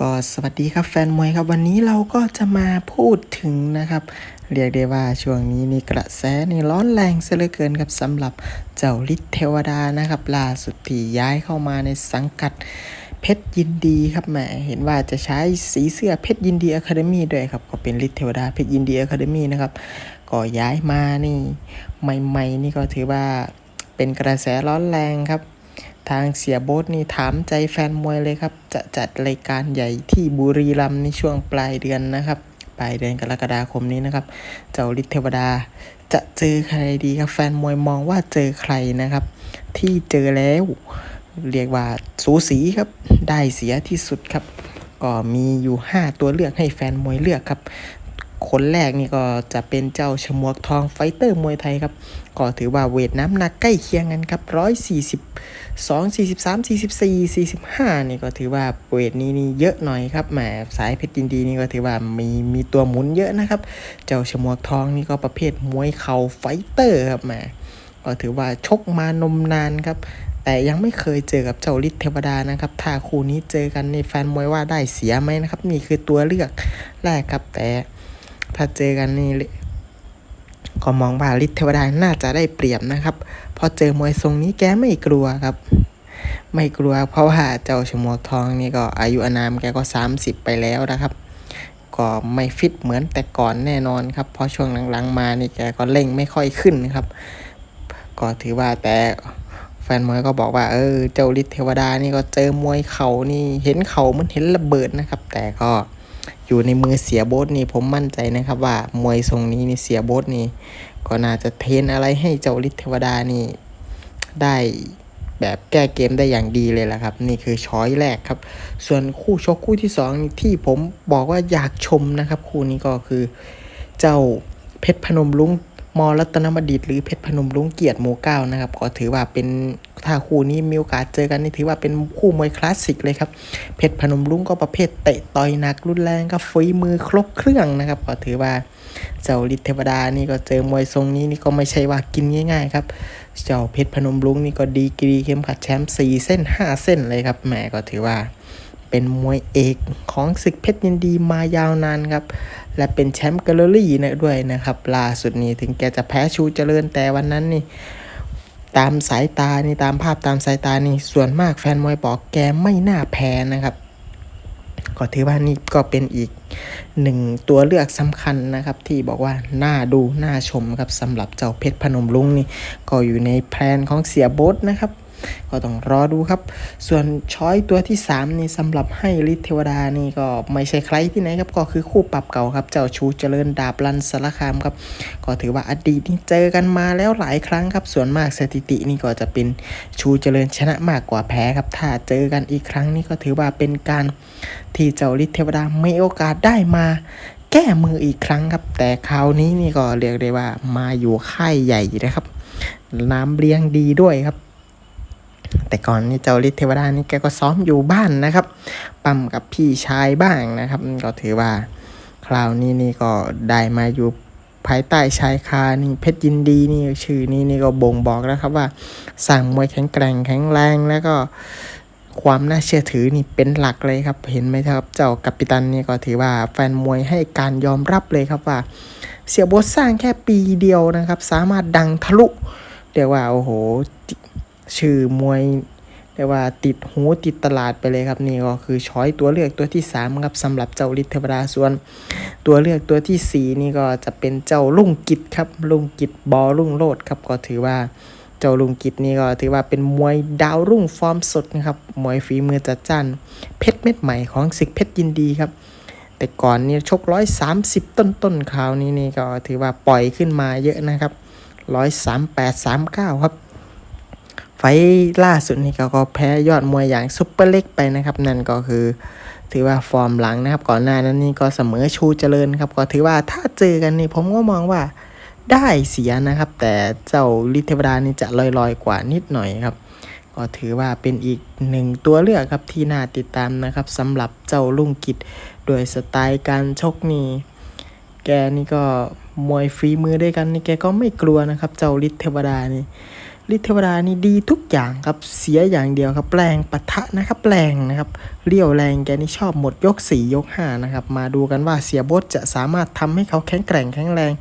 ก็สวัสดีครับแฟนมวยครับวันนี้เราก็จะมาพูดถึงนะครับ เรียกได้ว่าช่วงนี้นี่กระแสนี่ร้อนแรงเสียเหลือเกินครับสำหรับเจ้าฤทธิ์เทวดานะครับ ล่าสุดที่ย้ายเข้ามาในสังกัดเพชรยินดีครับแหมเห็นว่าจะใช้สีเสื้อเพชรยินดีอะคาเดมี่ด้วยครับ ก็เป็นฤทธิ์เทวดาเพชรยินดีอะคาเดมี่นะครับก็ย้ายมานี่ใหม่ๆนี่ก็ถือว่าเป็นกระแสร้อนแรงครับ ทางเสียโบ๊ทนี่ถามใจแฟนมวยเลยครับ จะจัดรายการใหญ่ที่บุรีรัมย์ในช่วงปลายเดือนนะครับ ปลายเดือนกรกฎาคมนี้นะครับ เจ้าฤทธิ์เทวดา จะเจอใครดีครับแฟนมวยมองว่าเจอใครนะครับ ที่เจอแล้ว เรียกว่าสูสีครับ ได้เสียที่สุดครับ ก็มีอยู่ 5 ตัวเลือกให้แฟนมวยเลือกครับ คนแรกนี่ก็จะเป็นเจ้าชมวกทองไฟเตอร์มวยไทยครับ ก็ถือว่าเวทน้ำหนักใกล้เคียงกันครับร้อยสี่สิบสองสี่สิบสามสี่สิบสี่สี่สิบห้านี่ก็ถือว่าเวทนี้นี่เยอะหน่อยครับแหมสายเพชรยินดีนี่ก็ถือว่ามีมีตัวหมุนเยอะนะครับ เจ้าชมวกทองนี่ก็ประเภทมวยเข่าไฟเตอร์ครับแหมก็ถือว่าชกมานมนานครับแต่ยังไม่เคยเจอกับเจ้าฤทธิ์เทวดานะครับ ถ้าคู่นี้เจอกันในแฟนมวยว่าได้เสียไหมนะครับ นี่คือตัวเลือกแรกครับแต่ ถ้าเจอกันนี่ก็มองว่าฤทธิ์เทวดาน่าจะได้เปรียบนะครับ พอเจอมวยทรงนี้แกไม่กลัวครับ ไม่กลัวเพราะว่าเจ้าชมวทองนี่ก็อายุอานามแกก็ 30 ไปแล้วนะครับ ก็ไม่ฟิตเหมือนแต่ก่อนแน่นอนครับ เพราะช่วงหลังๆมานี่แกก็เร่งไม่ค่อยขึ้นครับ ก็ถือว่าแต่แฟนมวยก็บอกว่าเออเจ้าฤทธิ์เทวดานี่ก็เจอมวยเขานี่เห็นเขามันเห็นระเบิดนะครับ แต่ก็ อยู่ในมือเสียโบสนี่ผมมั่นใจนะครับ ว่ามวยทรงนี้นี่เสียโบสนี่ ก็น่าจะเทนอะไรให้เจ้าฤทธิ์เทวดานี่ได้แบบแก้เกมได้อย่างดีเลยละครับ นี่คือช้อยแรกครับ ส่วนคู่ชกคู่ที่สองที่ผมบอกว่าอยากชมนะครับ คู่นี้ก็คือเจ้าเพชรพนมลุง มอรัตนบดิตหรือเพชรพนมลุงเกียรติหมู่เก้านะครับก็ถือว่าเป็นถ้าคู่นี้มีโอกาสเจอกันนี่ถือว่าเป็นคู่มวยคลาสสิกเลยครับเพชรพนมลุงก็ประเภทเตะต่อยหนักรุนแรงก็ฝีมือครบเครื่องนะครับก็ถือว่าเจ้าฤทธิ์เทวดานี่ก็เจอมวยทรงนี้นี่ก็ไม่ใช่ว่ากินง่าย ๆ ครับ เจ้าเพชรพนมรุ้งนี่ก็ดีกรีเข้มขัดแชมป์สี่เส้นห้าเส้นเลยครับแหมก็ถือว่าเป็นมวยเอกของศึกเพชรยินดีมายาวนานครับ และเป็นแชมป์แกลเลอรี่นะด้วยนะครับล่าสุดนี้ถึงแกจะแพ้ชูเจริญแต่วันนั้นนี่ตามสายตานี่ตามภาพตามสายตานี่ส่วนมากแฟนมวยบอกแกไม่น่าแพ้นะครับก็ถือว่านี่ก็เป็นอีกหนึ่งตัวเลือกสำคัญนะครับ ที่บอกว่าน่าดูน่าชมครับสำหรับเจ้าเพชรพนมลุงนี่ก็อยู่ในแพลนของเสียโบทนะครับ ก็ต้องรอดูครับ ส่วนช้อยตัวที่ 3 นี่สำหรับให้ฤทธิ์เทวดานี่ก็ไม่ใช่ใครที่ไหนครับ ก็คือคู่ปรับเก่าครับ เจ้าชูเจริญดาบรันสารคามครับ ก็ถือว่าอดีตนี่เจอกันมาแล้วหลายครั้งครับ ส่วนมากสถิตินี่ก็จะเป็นชูเจริญชนะมากกว่าแพ้ครับ ถ้าเจอกันอีกครั้งนี่ก็ถือว่าเป็นการที่เจ้าฤทธิ์เทวดาไม่โอกาสได้มาแก้มืออีกครั้งครับ แต่คราวนี้นี่ก็เรียกได้ว่ามาอยู่ค่ายใหญ่นะครับ น้ำเลี้ยงดีด้วยครับ แต่ก่อนนี่เจ้าฤทธิ์เทวดานี่แกก็ซ้อมอยู่บ้านนะครับ ปั๊มกับพี่ชายบ้างนะครับ ก็ถือว่าคราวนี้นี่ก็ได้มาอยู่ภายใต้ชายคานี่เพชรยินดีนี่ชื่อนี้นี่ก็บ่งบอกแล้วครับว่าสั่งมวยแข็งแกร่งแข็งแรงแล้วก็ความน่าเชื่อถือนี่เป็นหลักเลยครับ เห็นไหมครับ เจ้ากัปตันนี่ก็ถือว่าแฟนมวยให้การยอมรับเลยครับว่า เสียบทสร้างแค่ปีเดียวนะครับ สามารถดังทะลุเรียกว่าโอ้โห ชื่อมวยเรียกว่าติดหูติดตลาดไปเลยครับนี่ก็คือช้อยตัวเลือกตัวที่3ครับสำหรับเจ้าฤทธิ์เทวดาส่วน ตัวเลือกตัวทีสี่ 4 นี่ก็จะเป็นเจ้าลุงกิจครับลุงกิจบอลุงโลดครับก็ถือว่าเจ้าลุงกิจนี่ก็ถือว่าเป็นมวยดาวรุ่งฟอร์มสดนะครับมวยฝีมือจัดจ้านเพชรเม็ดใหม่ของศึกเพชรยินดีครับ แต่ก่อนนี่ชกร้อยสามสิบต้นต้นคราวนี้นี่ก็ถือว่าปล่อยขึ้นมาเยอะนะครับร้อยสามแปดสามเก้าครับ ไฟล่าสุดนี่ก็ก็แพ้ยอดมวยอย่างซุปเปอร์เล็กไปนะครับ นั่นก็คือ ถือว่าฟอร์มหลังนะครับ ก่อนหน้านั้นนี่ก็เสมอชูเจริญครับ ก็ถือว่าถ้าเจอกันนี่ผมก็มองว่าได้เสียนะครับ แต่เจ้าลิทเทวดานี่จะลอยๆกว่านิดหน่อยครับ ก็ถือว่าเป็นอีกหนึ่งตัวเลือกครับที่น่าติดตามนะครับสำหรับเจ้าลุงกิจโดยสไตล์การชกนี่แกนี่ก็มวยฝีมือด้วยกันนี่แกก็ไม่กลัวนะครับ เจ้าฤทธิ์เทวดานี่ ฤทธิ์เทวดานี่ดีทุกอย่างครับเสียอย่างเดียวครับแรงปะทะนะครับแรงนะครับเรี่ยวแรงแกนี่ชอบหมดยกสี่ยกห้านะครับ มาดูกันว่าเสียบทจะสามารถทำให้เขาแข็งแกร่งแข็งแรง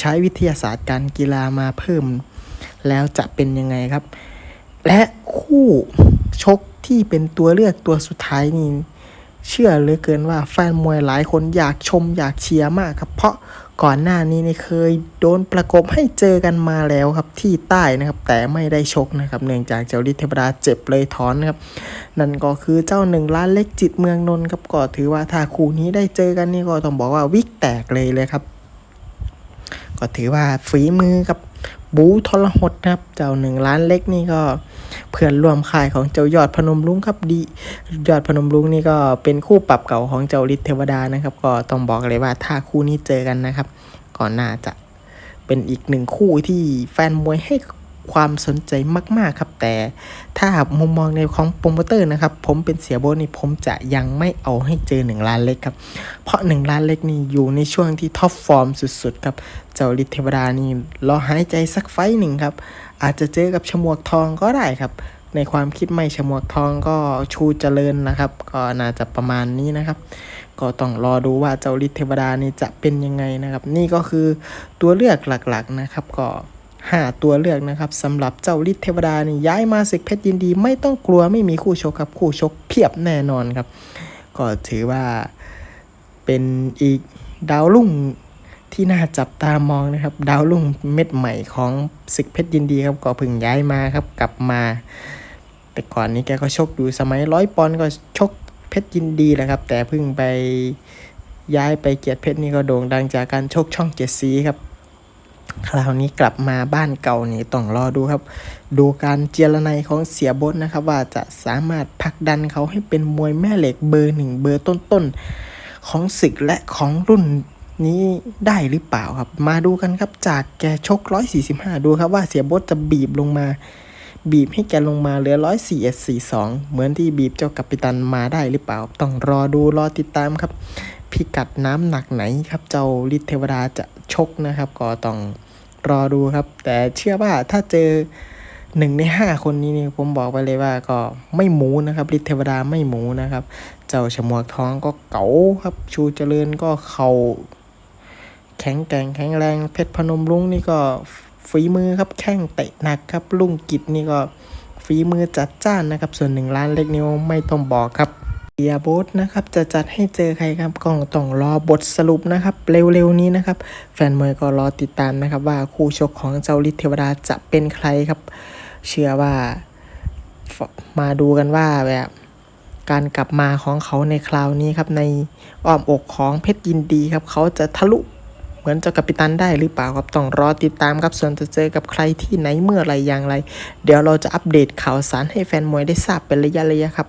ใช้วิทยาศาสตร์การกีฬามาเพิ่ม แล้วจะเป็นยังไงครับ และคู่ชกที่เป็นตัวเลือกตัวสุดท้ายนี่เชื่อเหลือเกินว่าแฟนมวยหลายคนอยากชมอยากเชียร์มากครับเพราะ ก่อนหน้านี้นี่เคยโดนประกบให้เจอกันมาแล้วครับที่ใต้นะครับ แต่ไม่ได้ชกนะครับ เนื่องจากเจ้าฤทธิ์เทวดาเจ็บเลยถอนนะครับ นั่นก็คือเจ้าหนึ่งล้านเล็กจิตเมืองนนท์ครับก็ถือว่าถ้าคู่นี้ได้เจอกันนี่ก็ต้องบอกว่าวิกแตกเลยเลยครับ ก็ถือว่าฝีมือกับบูทรหดนะครับ เจ้าหนึ่งล้านเล็กนี่ก็ เพื่อนร่วมค่ายของเจ้ายอดพนมลุงครับดี ยอดพนมลุงนี่ก็เป็นคู่ปรับเก่าของเจ้าฤทธิ์เทวดานะครับ ก็ต้องบอกเลยว่าถ้าคู่นี้เจอกันนะครับก่อนหน้าจะเป็นอีกหนึ่งคู่ที่แฟนมวยให้ ความสนใจมากๆครับ แต่ถ้ามุมมองในของโปรโมเตอร์นะครับ ผมเป็นเสียโบนี่ผมจะยังไม่เอาให้เจอหนึ่งล้านเล็กครับ เพราะหนึ่งล้านเล็กนี่อยู่ในช่วงที่ท็อปฟอร์มสุดๆครับ เจ้าฤทธิ์เทวดานี่รอหายใจสักไฟหนึ่งครับ อาจจะเจอกับฉมวกทองก็ได้ครับ ในความคิดไม่ฉมวกทองก็ชูเจริญนะครับ ก็น่าจะประมาณนี้นะครับก็ต้องรอดูว่าเจ้าฤทธิ์เทวดานี่จะเป็นยังไงนะครับ นี่ก็คือตัวเลือกหลักๆนะครับก็ ห้าตัวเลือกนะครับสำหรับเจ้าฤทธิ์เทวดานี่ย้ายมาศึกเพชรยินดี ไม่ต้องกลัวไม่มีคู่ชกครับคู่ชกเพียบแน่นอนครับ ก็ถือว่าเป็นอีกดาวรุ่งที่น่าจับตามองนะครับ ดาวรุ่งเม็ดใหม่ของศึกเพชรยินดีครับก็พิ่งย้ายมาครับกลับมา แต่ก่อนนี้แกก็ชกอยู่สมัยร้อยปอนก็ชกเพชรยินดีแหละครับ แต่พิ่งไปย้ายไปเกียรติเพชรนี่ก็โด่งดังจากการชกช่องเจ็ดสีครับ คราวนี้กลับมาบ้านเก่านี่ต้องรอดูครับ ดูการเจรไนของเสียบดนะครับ ว่าจะสามารถผลักดันเขาให้เป็นมวยแม่เหล็กเบอร์หนึ่งเบอร์ต้นๆ ของศึกและของรุ่นนี้ได้หรือเปล่าครับ มาดูกันครับจากแกชก 145 ดูครับว่าเสียบดจะบีบลงมา บีบให้แกลงมาเหลือ 141 42 เหมือนที่บีบเจ้ากัปตันมาได้หรือเปล่า ต้องรอดูรอติดตามครับ พิกัดน้ำหนักไหนครับเจ้าฤทธิ์เทวดาจะชกนะครับ ก็ต้องรอดูครับ แต่เชื่อว่าถ้าเจอหนึ่งในห้าคนนี้นี่ผมบอกไปเลยว่าก็ไม่หมูนะครับฤทธิ์เทวดาไม่หมูนะครับ เจ้าฉมวกท้องก็เก๋าครับ ชูเจริญก็เข่าแข็งแกร่งแข็งแรงเพชรพนมรุ้งนี่ก็ฝีมือครับแข้งเตะหนักครับลุงกิจนี่ก็ฝีมือจัดจ้านนะครับ ส่วนหนึ่งล้านเล็กนี่ไม่ต้องบอกครับ เดียโบสนะครับจะจัดให้เจอใครครับก็ต้องรอบทสรุปนะครับ เร็วๆนี้นะครับ แฟนมวยก็รอติดตามนะครับ ว่าคู่ชกของเจ้าฤทธิ์เทวดาจะเป็นใครครับ เชื่อว่ามาดูกันว่าแบบการกลับมาของเขาในคราวนี้ครับในอ้อมอกของเพชรยินดีครับ เขาจะทะลุเหมือนเจ้ากัปตันได้หรือเปล่าครับต้องรอติดตามครับส่วนจะเจอกับใครที่ไหนเมื่อไรอย่างไร เดี๋ยวเราจะอัปเดตข่าวสารให้แฟนมวยได้ทราบเป็นระยะๆครับ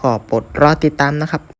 ขอโปรดรอติดตามนะครับ